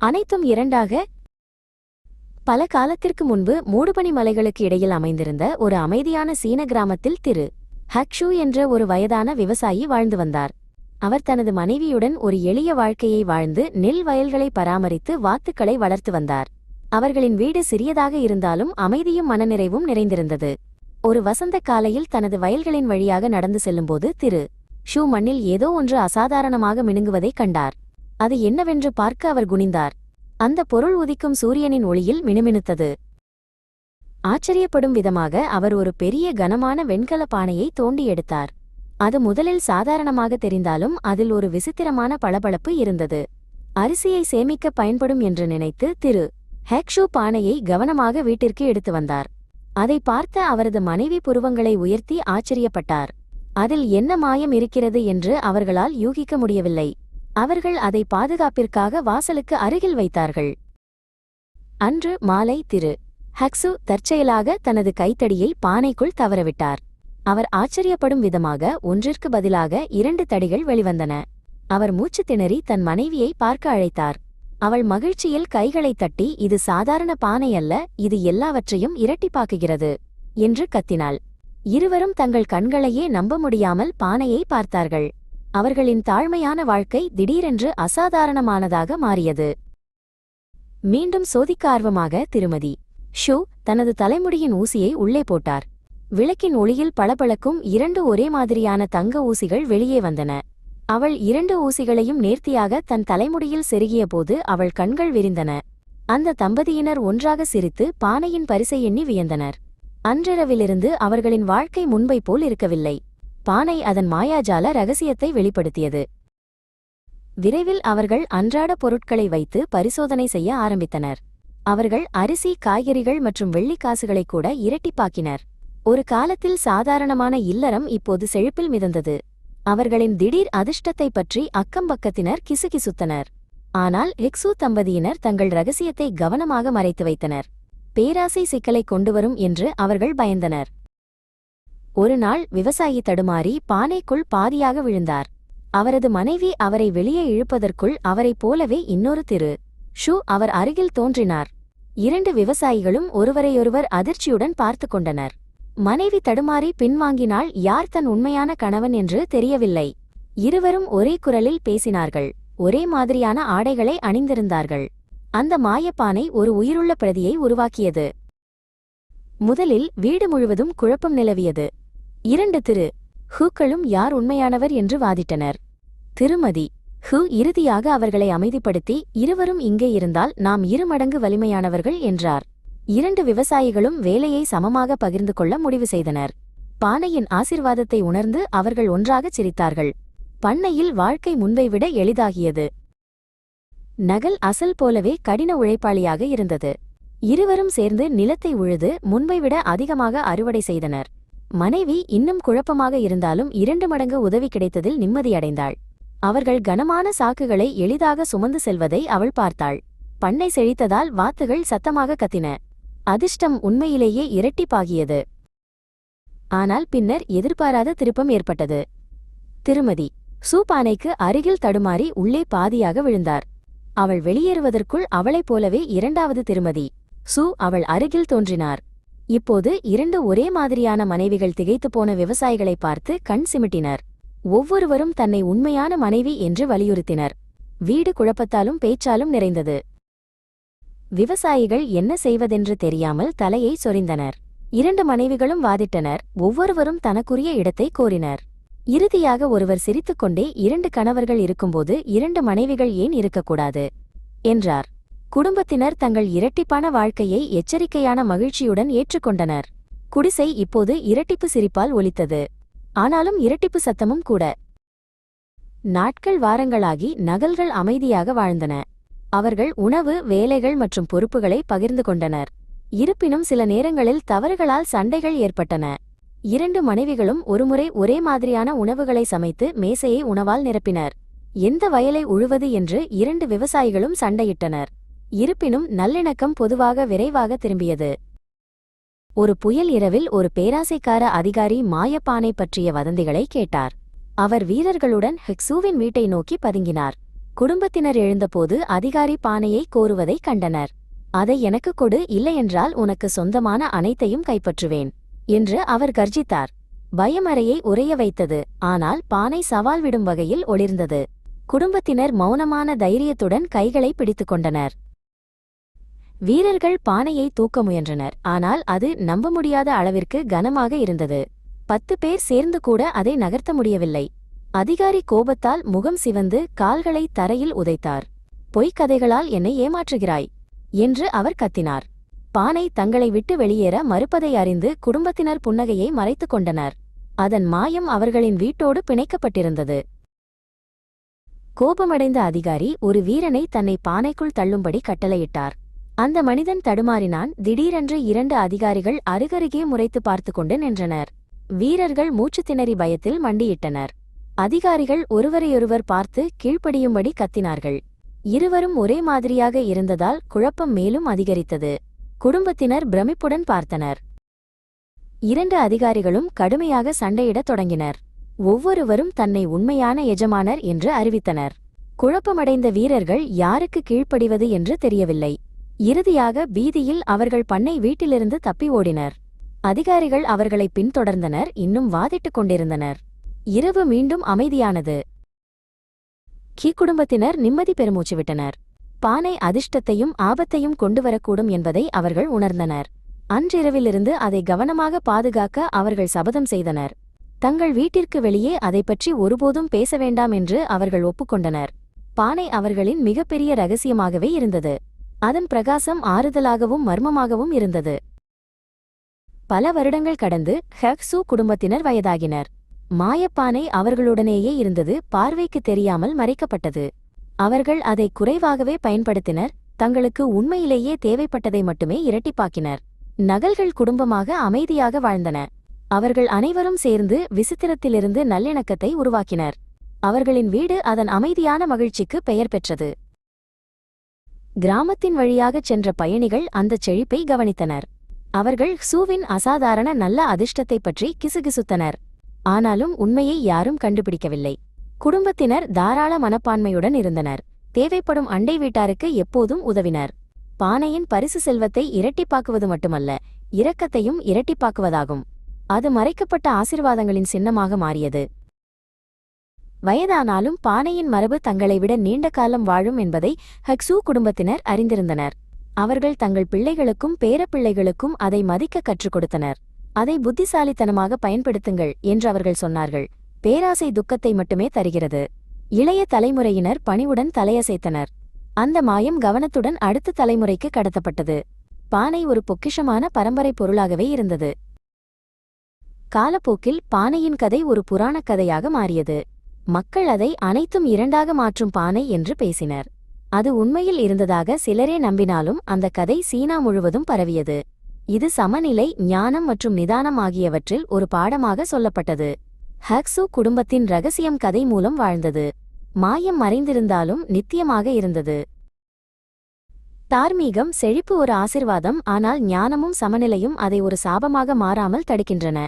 அனைத்தும் இரண்டாக. பல காலத்திற்கு முன்பு மூடுபனி மலைகளுக்கு இடையில் அமைந்திருந்த ஒரு அமைதியான சீன கிராமத்தில் திரு. ஹக்ஷு என்ற ஒரு வயதான விவசாயி வாழ்ந்து வந்தார். அவர் தனது மனைவியுடன் ஒரு எளிய வாழ்க்கையை வாழ்ந்து நெல் வயல்களை பராமரித்து வாத்துக்களை வளர்த்து வந்தார். அவர்களின் வீடு சிறியதாக இருந்தாலும் அமைதியும் மனநிறைவும் நிறைந்திருந்தது. ஒரு வசந்த காலையில் தனது வயல்களின் வழியாக நடந்து செல்லும்போது திரு. ஷூ மண்ணில் ஏதோ ஒன்று அசாதாரணமாக மினுங்குவதைக் கண்டார். அது என்னவென்று பார்க்க அவர் குனிந்தார். அந்த பொருள் உதிக்கும் சூரியனின் ஒளியில் மினுமினுத்தது. ஆச்சரியப்படும் விதமாக அவர் ஒரு பெரிய கனமான வெண்கல பானையை தோண்டி எடுத்தார். அது முதலில் சாதாரணமாக தெரிந்தாலும் அதில் ஒரு விசித்திரமான பளபளப்பு இருந்தது. அரிசியை சேமிக்க பயன்படும் என்று நினைத்து திரு. ஹேக்ஷூ பானையை கவனமாக வீட்டிற்கு எடுத்து வந்தார். அதை பார்த்த அவரது மனைவி புருவங்களை உயர்த்தி ஆச்சரியப்பட்டார். அதில் என்ன மாயம் இருக்கிறது என்று அவர்களால் யூகிக்க முடியவில்லை. அவர்கள் அதை பாதுகாப்பிற்காக வாசலுக்கு அருகில் வைத்தார்கள். அன்று மாலை திரு. ஹக்ஸு தற்செயலாக தனது கைத்தடியை பானைக்குள் தவறவிட்டார். அவர் ஆச்சரியப்படும் விதமாக ஒன்றிற்கு பதிலாக இரண்டு தடிகள் வெளிவந்தன. அவர் மூச்சு திணறி தன் மனைவியை பார்க்க அழைத்தார். அவள் மகிழ்ச்சியில் கைகளை தட்டி இது சாதாரண பானை அல்ல இது எல்லாவற்றையும் இரட்டிப்பாக்குகிறது என்று கத்தினாள். இருவரும் தங்கள் கண்களையே நம்ப முடியாமல் பானையை பார்த்தார்கள். அவர்களின் தாழ்மையான வாழ்க்கை திடீரென்று அசாதாரணமானதாக மாறியது. மீண்டும் சோதிக்க ஆர்வமாக திருமதி. ஷூ தனது தலைமுடியின் ஊசியை உள்ளே போட்டார். விளக்கின் ஒளியில் பளபளக்கும் இரண்டு ஒரே மாதிரியான தங்க ஊசிகள் வெளியே வந்தன. அவள் இரண்டு ஊசிகளையும் நேர்த்தியாக தன் தலைமுடியில் செருகியபோது அவள் கண்கள் விரிந்தன. அந்த தம்பதியினர் ஒன்றாக சிரித்து பானையின் பரிசை எண்ணி வியந்தனர். அன்றிரவிலிருந்து அவர்களின் வாழ்க்கை முன்பை போல் இருக்கவில்லை. பானை அதன் மாயாஜால ரகசியத்தை வெளிப்படுத்தியது. விரைவில் அவர்கள் அன்றாட பொருட்களை வைத்து பரிசோதனை செய்ய ஆரம்பித்தனர். அவர்கள் அரிசி காய்கறிகள் மற்றும் வெள்ளிக்காசுகளை கூட இரட்டிப்பாக்கினர். ஒரு காலத்தில் சாதாரணமான இல்லறம் இப்போது செழிப்பில் மிதந்தது. அவர்களின் திடீர் அதிர்ஷ்டத்தைப் பற்றி அக்கம்பக்கத்தினர் கிசுகிசுத்தனர். ஆனால் ஹெக்ஸு தம்பதியினர் தங்கள் ரகசியத்தை கவனமாக மறைத்து வைத்தனர். பேராசை சிக்கலை கொண்டுவரும் என்று அவர்கள் பயந்தனர். ஒரு நாள் விவசாயி தடுமாறி பானைக்குள் பாதியாக விழுந்தார். அவரது மனைவி அவரை வெளியே இழுப்பதற்குள் அவரைப் போலவே இன்னொரு திரு. ஷூ அவர் அருகில் தோன்றினார். இரண்டு விவசாயிகளும் ஒருவரையொருவர் அதிர்ச்சியுடன் பார்த்து கொண்டனர். மனைவி தடுமாறி பின்வாங்கினால் யார் தன் உண்மையான கணவன் என்று தெரியவில்லை. இருவரும் ஒரே குரலில் பேசினார்கள். ஒரே மாதிரியான ஆடைகளை அணிந்திருந்தார்கள். அந்த மாயப்பானை ஒரு உயிருள்ள பிரதியை உருவாக்கியது. முதலில் வீடு முழுவதும் குழப்பம் நிலவியது. இரண்டு திரு. ஹூக்களும் யார் உண்மையானவர் என்று வாதிட்டனர். திருமதி. ஹூ இறுதியாக அவர்களை அமைதிப்படுத்தி இருவரும் இங்கே இருந்தால் நாம் இருமடங்கு வலிமையானவர்கள் என்றார். இரண்டு விவசாயிகளும் வேலையை சமமாக பகிர்ந்து கொள்ள முடிவு செய்தனர். பானையின் ஆசிர்வாதத்தை உணர்ந்து அவர்கள் ஒன்றாகச் சிரித்தார்கள். பண்ணையில் வாழ்க்கை முன்பை விட எளிதாகியது. நகல் அசல் போலவே கடின உழைப்பாளியாக இருந்தது. இருவரும் சேர்ந்து நிலத்தை உழுது முன்பை விட அதிகமாக அறுவடை செய்தனர். மனைவி இன்னும் குழப்பமாக இருந்தாலும் இரண்டு மடங்கு உதவி கிடைத்ததில் நிம்மதியடைந்தாள் அவர்கள் கனமான சாக்குகளை எளிதாக சுமந்து செல்வதை அவள் பார்த்தாள். பண்ணை செழித்ததால் வாத்துகள் சத்தமாக கத்தின. அதிர்ஷ்டம் உண்மையிலேயே இரட்டிப்பாகியது ஆனால் பின்னர் எதிர்பாராத திருப்பம் ஏற்பட்டது. திருமதி சூப்பானைக்கு அருகில் தடுமாறி உள்ளே பாதியாக விழுந்தார். அவள் வெளியேறுவதற்குள் அவளைப் போலவே இரண்டாவது திருமதி சு அவள் அருகில் தோன்றினார். இப்போது இரண்டு ஒரே மாதிரியான மனைவிகள் திகைத்துப் போன விவசாயிகளை பார்த்து கண் சிமிட்டினர். ஒவ்வொருவரும் தன்னை உண்மையான மனைவி என்று வலியுறுத்தினர். வீடு குழப்பத்தாலும் பேச்சாலும் நிறைந்தது. விவசாயிகள் என்ன செய்வதென்று தெரியாமல் தலையை சொரிந்தனர். இரண்டு மனைவிகளும் வாதிட்டனர். ஒவ்வொருவரும் தனக்குரிய இடத்தை கோரினர். இறுதியாக ஒருவர் சிரித்துக்கொண்டே இரண்டு கணவர்கள் இருக்கும்போது இரண்டு மனைவிகள் ஏன் இருக்கக்கூடாது? என்றார். குடும்பத்தினர் தங்கள் இரட்டிப்பான வாழ்க்கையை எச்சரிக்கையான மகிழ்ச்சியுடன் ஏற்றுக்கொண்டனர். குடிசை இப்போது இரட்டிப்பு சிரிப்பால் ஒலித்தது. ஆனாலும் இரட்டிப்பு சத்தமும் கூட. நாட்கள் வாரங்களாகி நகல்கள் அமைதியாக வாழ்ந்தன. அவர்கள் உணவு வேலைகள் மற்றும் பொறுப்புகளை பகிர்ந்து கொண்டனர். இருப்பினும் சில நேரங்களில் தவறுகளால் சண்டைகள் ஏற்பட்டன. இரண்டு மனைவிகளும் ஒருமுறை ஒரே மாதிரியான உணவுகளை சமைத்து மேசையை உணவால் நிரப்பினர். எந்த வயலை உழுவது என்று இரண்டு விவசாயிகளும் சண்டையிட்டனர். இருப்பினும் நல்லிணக்கம் பொதுவாக விரைவாக திரும்பியது. ஒரு புயல் இரவில் ஒரு பேராசைக்கார அதிகாரி மாயப்பானை பற்றிய வதந்திகளை கேட்டார். அவர் வீரர்களுடன் ஹெக்ஸூவின் வீட்டை நோக்கி பதுங்கினார். குடும்பத்தினர் எழுந்தபோது அதிகாரி பானையை கோருவதைக் கண்டனர். அதை எனக்கு கொடு இல்லையென்றால் உனக்கு சொந்தமான அனைத்தையும் கைப்பற்றுவேன் என்று அவர் கர்ஜித்தார். பயமறையை உறைய வைத்தது ஆனால் பானை சவால் விடும் வகையில் ஒளிர்ந்தது. குடும்பத்தினர் மௌனமான தைரியத்துடன் கைகளை பிடித்துக் கொண்டனர். வீரர்கள் பானையை தூக்க முயன்றனர். ஆனால் அது நம்ப முடியாத அளவிற்கு கனமாக இருந்தது. பத்து பேர் சேர்ந்து கூட அதை நகர்த்த முடியவில்லை. அதிகாரி கோபத்தால் முகம் சிவந்து கால்களை தரையில் உதைத்தார். பொய்க்கதைகளால் என்னை ஏமாற்றுகிறாய் என்று அவர் கத்தினார். பானை தங்களை விட்டு வெளியேற மறுப்பதை அறிந்து குடும்பத்தினர் புன்னகையை மறைத்துக் கொண்டனர். அதன் மாயம் அவர்களின் வீட்டோடு பிணைக்கப்பட்டிருந்தது. கோபமடைந்த அதிகாரி ஒரு வீரனை தன்னை பானைக்குள் தள்ளும்படி கட்டளையிட்டார். அந்த மனிதன் தடுமாறினான். திடீரென்று இரண்டு அதிகாரிகள் அருகருகே முறைத்து பார்த்து கொண்டு நின்றனர். வீரர்கள் மூச்சு திணறி பயத்தில் மண்டியிட்டனர். அதிகாரிகள் ஒருவரையொருவர் பார்த்து கீழ்ப்படியும்படி கத்தினார்கள். இருவரும் ஒரே மாதிரியாக இருந்ததால் குழப்பம் மேலும் அதிகரித்தது. குடும்பத்தினர் பிரமிப்புடன் பார்த்தனர். இரண்டு அதிகாரிகளும் கடுமையாக சண்டையிடத் தொடங்கினர். ஒவ்வொருவரும் தன்னை உண்மையான எஜமானர் என்று அறிவித்தனர். குழப்பமடைந்த வீரர்கள் யாருக்கு கீழ்ப்படிவது என்று தெரியவில்லை. இறுதியாக பீதியில் அவர்கள் பண்ணை வீட்டிலிருந்து தப்பி ஓடினர். அதிகாரிகள் அவர்களை பின்தொடர்ந்தனர் இன்னும் வாதிட்டுக் கொண்டிருந்தனர். இரவு மீண்டும் அமைதியானது. கீ குடும்பத்தினர் நிம்மதி பெருமூச்சு விட்டனர். பானை அதிர்ஷ்டத்தையும் ஆபத்தையும் கொண்டுவரக்கூடும் என்பதை அவர்கள் உணர்ந்தனர். அன்றிரவிலிருந்து அதை கவனமாக பாதுகாக்க அவர்கள் சபதம் செய்தனர். தங்கள் வீட்டிற்கு வெளியே அதை பற்றி ஒருபோதும் பேச வேண்டாம் என்று அவர்கள் ஒப்புக்கொண்டனர். பானை அவர்களின் மிகப்பெரிய ரகசியமாகவே இருந்தது. அதன் பிரகாசம் ஆறுதலாகவும் மர்மமாகவும் இருந்தது. பல வருடங்கள் கடந்து ஹெக்ஸு குடும்பத்தினர் வயதாகினர். மாயப்பானை அவர்களுடனேயே இருந்தது பார்வைக்கு தெரியாமல் மறைக்கப்பட்டது. அவர்கள் அதை குறைவாகவே பயன்படுத்தினர் தங்களுக்கு உண்மையிலேயே தேவைப்பட்டதை மட்டுமே இரட்டிப்பாக்கினர். நகல்கள் குடும்பமாக அமைதியாக வாழ்ந்தன. அவர்கள் அனைவரும் சேர்ந்து விசித்திரத்திலிருந்து நல்லிணக்கத்தை உருவாக்கினர். அவர்களின் வீடு அதன் அமைதியான மகிழ்ச்சிக்கு பெயர் பெற்றது. கிராமத்தின் வழியாகச் சென்ற பயணிகள் அந்தச் செழிப்பை கவனித்தனர். அவர்கள் சூவின் அசாதாரண நல்ல அதிர்ஷ்டத்தைப் பற்றி கிசுகிசுத்தனர். ஆனாலும் உண்மையை யாரும் கண்டுபிடிக்கவில்லை. குடும்பத்தினர் தாராள மனப்பான்மையுடன் இருந்தனர். தேவைப்படும் அண்டை வீட்டாருக்கு எப்போதும் உதவினர். பானையின் பரிசு செல்வத்தை இரட்டிப்பாக்குவது மட்டுமல்ல இரக்கத்தையும் இரட்டிப்பாக்குவதாகும். அது மறைக்கப்பட்ட ஆசிர்வாதங்களின் சின்னமாக மாறியது. வயதானாலும் பானையின் மரபு தங்களை விட நீண்ட காலம் வாழும் என்பதை ஹக்ஸூ குடும்பத்தினர் அறிந்திருந்தனர். அவர்கள் தங்கள் பிள்ளைகளுக்கும் பேரப்பிள்ளைகளுக்கும் அதை மதிக்க கற்றுக் கொடுத்தனர். அதை புத்திசாலித்தனமாக பயன்படுத்துங்கள் என்று அவர்கள் சொன்னார்கள். பேராசை துக்கத்தை மட்டுமே தருகிறது. இளைய தலைமுறையினர் பணிவுடன் தலையசைத்தனர். அந்த மாயம் கவனத்துடன் அடுத்த தலைமுறைக்கு கடத்தப்பட்டது. பானை ஒரு பொக்கிஷமான பரம்பரை பொருளாகவே இருந்தது. காலப்போக்கில் பானையின் கதை ஒரு புராணக் கதையாக மாறியது. மக்கள் அதை அனைத்தும் இரண்டாக மாற்றும் பானை என்று பேசினர். அது உண்மையில் இருந்ததாக சிலரே நம்பினாலும் அந்த கதை சீனா முழுவதும் பரவியது. இது சமநிலை ஞானம் மற்றும் நிதானம் ஆகியவற்றில் ஒரு பாடமாக சொல்லப்பட்டது. ஹக்ஸு குடும்பத்தின் ரகசியம் கதை மூலம் வாழ்ந்தது. மாயம் மறைந்திருந்தாலும் நித்தியமாக இருந்தது. தார்மீகம் செழிப்பு ஒரு ஆசிர்வாதம் ஆனால் ஞானமும் சமநிலையும் அதை ஒரு சாபமாக மாறாமல் தடுக்கின்றன.